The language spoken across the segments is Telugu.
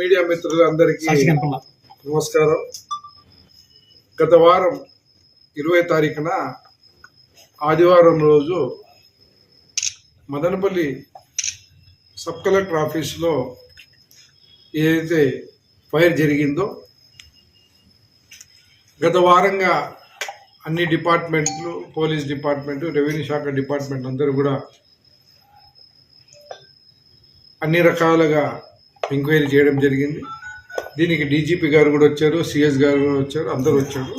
మీడియా మిత్రులందరికీ సాక్షి కనపడలా. నమస్కారం. గత వారం ఇరవై తారీఖున ఆదివారం రోజు మదనపల్లి సబ్ కలెక్టర్ ఆఫీసులో ఏదైతే ఫైర్ జరిగిందో గత వారంగా అన్ని డిపార్ట్మెంట్లు పోలీస్ డిపార్ట్మెంట్ రెవెన్యూ శాఖ డిపార్ట్మెంట్ అందరూ కూడా అన్ని రకాలుగా ఎంక్వైరీ చేయడం జరిగింది. దీనికి డీజీపీ గారు కూడా వచ్చారు సిఎస్ గారు కూడా వచ్చారు అందరూ వచ్చారు.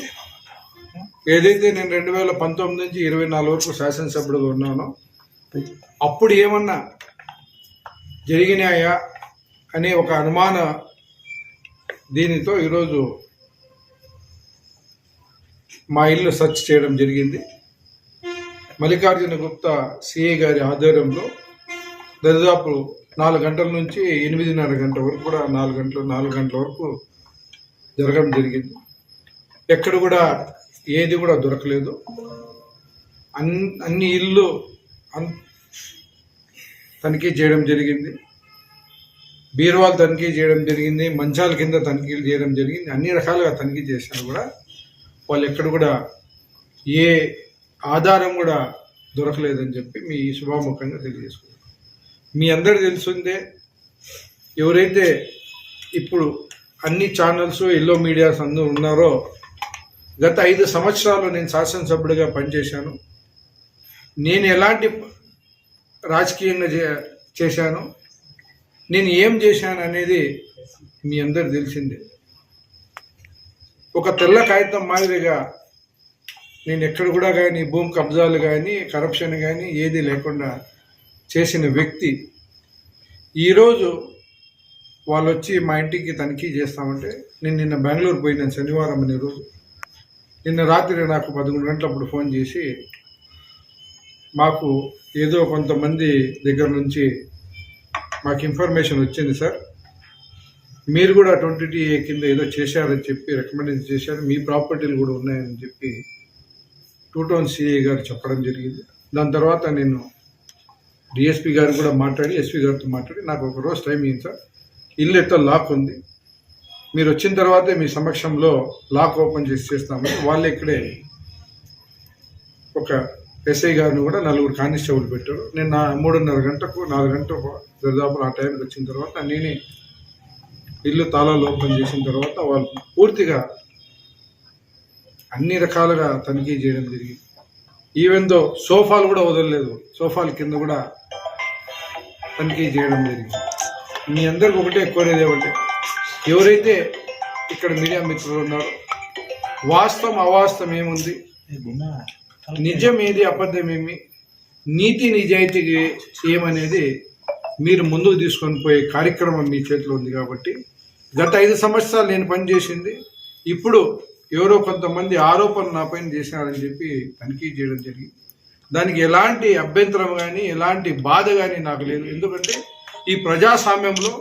ఏదైతే నేను రెండు వేల పంతొమ్మిది నుంచి ఇరవై నాలుగు వరకు శాసనసభ్యుడుగా ఉన్నానో అప్పుడు ఏమన్నా జరిగినాయా అనే ఒక అనుమాన దీనితో ఈరోజు మా ఇల్లు సెర్చ్ చేయడం జరిగింది. మల్లికార్జున గుప్తా సిఐ గారి ఆధ్వర్యంలో దరిదాపు నాలుగు గంటల నుంచి ఎనిమిదిన్నర గంట వరకు కూడా నాలుగు గంటలు నాలుగు గంటల వరకు జరగడం జరిగింది. ఎక్కడ కూడా ఏది కూడా దొరకలేదు. అన్ అన్ని ఇల్లు అన్ తనిఖీ చేయడం జరిగింది. బీరువాలు తనిఖీ చేయడం జరిగింది. మంచాల కింద తనిఖీలు చేయడం జరిగింది. అన్ని రకాలుగా తనిఖీ చేసినా కూడా వాళ్ళు ఎక్కడ కూడా ఏ ఆధారం కూడా దొరకలేదని చెప్పి మీ శుభాముఖంగా తెలియజేసుకున్నాను మీ అందరు తెలిసిందే ఎవరైతే ఇప్పుడు అన్ని ఛానల్స్ ఎల్లో మీడియాస్ అందరూ ఉన్నారో గత ఐదు సంవత్సరాలు నేను శాసనసభ్యుడిగా పనిచేశాను. నేను ఎలాంటి రాజకీయంగా చే- చేశాను నేను ఏం చేశాను అనేది మీ అందరు తెలిసిందే. ఒక తెల్ల కాగితం మాదిరిగా నేను ఎక్కడ కూడా కానీ భూమి కబ్జాలు కానీ కరప్షన్ కానీ ఏది లేకుండా చేసిన వ్యక్తి ఈరోజు వాళ్ళు వచ్చి మా ఇంటికి తనిఖీ చేస్తామంటే నేను నిన్న బెంగళూరు పోయినాను శనివారం అనే రోజు. నిన్న రాత్రి నాకు పదకొండు గంటలప్పుడు ఫోన్ చేసి మాకు ఏదో కొంతమంది దగ్గర నుంచి మాకు ఇన్ఫర్మేషన్ వచ్చింది సార్. మీరు కూడా ట్వంటీ టీ కింద ఏదో చేశారని చెప్పి రికమెండేషన్ చేశారు. మీ ప్రాపర్టీలు కూడా ఉన్నాయని చెప్పి టూ టౌన్ సిఐ గారు చెప్పడం జరిగింది. దాని తర్వాత నేను డిఎస్పీ గారు కూడా మాట్లాడి ఎస్పీ గారితో మాట్లాడి నాకు ఒక రోజు టైం ఇయ్యింది సార్. ఇల్లు ఎట్లా లాక్ ఉంది. మీరు వచ్చిన తర్వాతే మీ సమక్షంలో లాక్ ఓపెన్ చేసి చేస్తామని వాళ్ళు ఇక్కడే ఒక ఎస్ఐ గారిని కూడా నలుగురు కానిస్టేబుల్ పెట్టారు. నేను నా మూడున్నర గంటకు నాలుగు గంటకు దాదాపు ఆ టైంకి వచ్చిన తర్వాత నేనే ఇల్లు తాళాలు ఓపెన్ చేసిన తర్వాత వాళ్ళు పూర్తిగా అన్ని రకాలుగా తనిఖీ చేయడం జరిగింది. ఈవెన్ దో సోఫాలు కూడా వదలలేదు. సోఫాల కింద కూడా తనిఖీ చేయడం జరిగింది. మీ అందరికి ఒకటే కోరేది ఏమంటే ఎవరైతే ఇక్కడ మీడియా మిత్రులు ఉన్నారో వాస్తవం అవాస్తవం ఏముంది? నిజం ఏది అబద్ధం ఏమి? నీతి నిజాయితీకి ఏమనేది మీరు ముందుకు తీసుకొని పోయే కార్యక్రమం మీ చేతిలో ఉంది కాబట్టి గత ఐదు సంవత్సరాలు నేను పనిచేసింది ఇప్పుడు ఎవరో కొంతమంది ఆరోపణలు నా పైన చేసినారని చెప్పి తనిఖీ చేయడం జరిగింది. దానికి ఎలాంటి అభ్యంతరం కానీ ఎలాంటి బాధ కానీ నాకు లేదు. ఎందుకంటే ఈ ప్రజాస్వామ్యంలో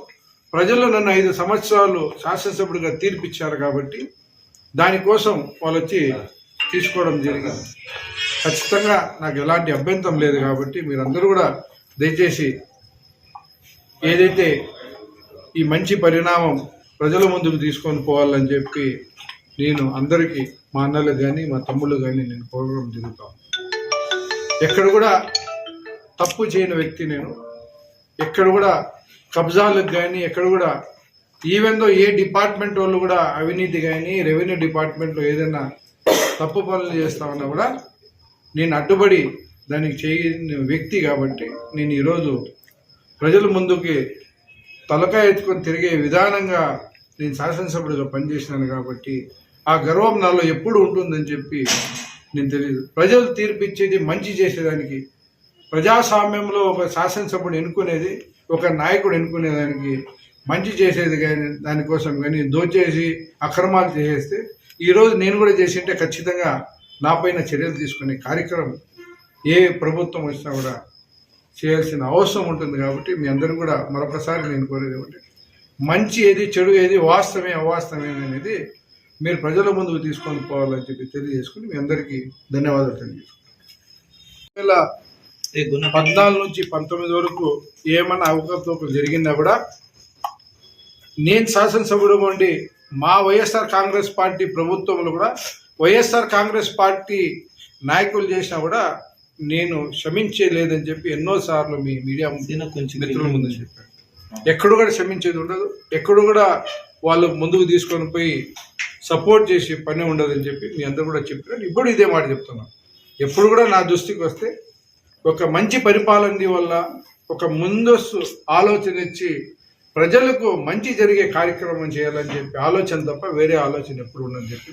ప్రజలు నన్ను ఐదు సంవత్సరాలు శాసనసభ్యుడిగా తీర్పిచ్చారు కాబట్టి దానికోసం వాళ్ళు వచ్చి తీసుకోవడం జరిగింది. ఖచ్చితంగా నాకు ఎలాంటి అభ్యంతరం లేదు కాబట్టి మీరందరూ కూడా దయచేసి ఏదైతే ఈ మంచి పరిణామం ప్రజల ముందుకు తీసుకొని పోవాలని చెప్పి నేను అందరికీ మా అన్నలకు కానీ మా తమ్ముళ్ళు కానీ నేను కోరడం జరుగుతాను ఎక్కడ కూడా తప్పు చేయని వ్యక్తి నేను. ఎక్కడ కూడా కబ్జాలకు కానీ ఎక్కడ కూడా ఈవెన్ దో ఏ డిపార్ట్మెంట్ వాళ్ళు కూడా అవినీతి కానీ రెవెన్యూ డిపార్ట్మెంట్లో ఏదైనా తప్పు పనులు చేస్తామన్నా కూడా నేను అడ్డుపడి దానికి చేయని వ్యక్తి కాబట్టి నేను ఈరోజు ప్రజల ముందుకి తలకాయ ఎత్తుకొని తిరిగే విధానంగా నేను శాసనసభ్యుడిగా పనిచేసినాను కాబట్టి ఆ గర్వం నాలో ఎప్పుడు ఉంటుందని చెప్పి నేను తెలియదు ప్రజలు తీర్పిచ్చేది మంచి చేసేదానికి ప్రజాస్వామ్యంలో ఒక శాసనసభ్యుడు ఎన్నుకునేది ఒక నాయకుడు ఎన్నుకునేదానికి మంచి చేసేది కానీ దానికోసం కానీ దోచేసి అక్రమాలు చేసేస్తే ఈరోజు నేను కూడా చేసింటే ఖచ్చితంగా నాపైన చర్యలు తీసుకునే కార్యక్రమం ఏ ప్రభుత్వం వచ్చినా కూడా చేయాల్సిన అవసరం ఉంటుంది కాబట్టి మీ అందరూ కూడా మరొకసారి నేను కోరేది ఏమంటే మంచి ఏది చెడు ఏది వాస్తవమే అవాస్తవమే అనేది మీరు ప్రజల ముందుకు తీసుకొని పోవాలని చెప్పి తెలియజేసుకుని మీ అందరికీ ధన్యవాదాలు గుణ పద్నాలుగు నుంచి పంతొమ్మిది వరకు ఏమన్నా అవకతవకలు జరిగినా కూడా నేను శాసనసభ్యుడు ఉండి మా వైఎస్ఆర్ కాంగ్రెస్ పార్టీ ప్రభుత్వంలో కూడా వైఎస్ఆర్ కాంగ్రెస్ పార్టీ నాయకులు చేసినా కూడా నేను క్షమించలేదని చెప్పి ఎన్నోసార్లు మీ మీడియా కొంచెం మిత్రుల ముందు చెప్పాను. ఎక్కడ కూడా క్షమించేది ఉండదు. ఎక్కడ కూడా వాళ్ళు ముందుకు తీసుకొని పోయి సపోర్ట్ చేసి పని ఉండదని చెప్పి మీ అందరూ కూడా చెప్పారు ఇప్పుడు ఇదే మాట చెప్తున్నాను ఎప్పుడు కూడా నా దృష్టికి వస్తే ఒక మంచి పరిపాలన వల్ల ఒక ముందస్తు ఆలోచన ఇచ్చి ప్రజలకు మంచి జరిగే కార్యక్రమం చేయాలని చెప్పి ఆలోచన తప్ప వేరే ఆలోచన ఎప్పుడు ఉండదని చెప్పి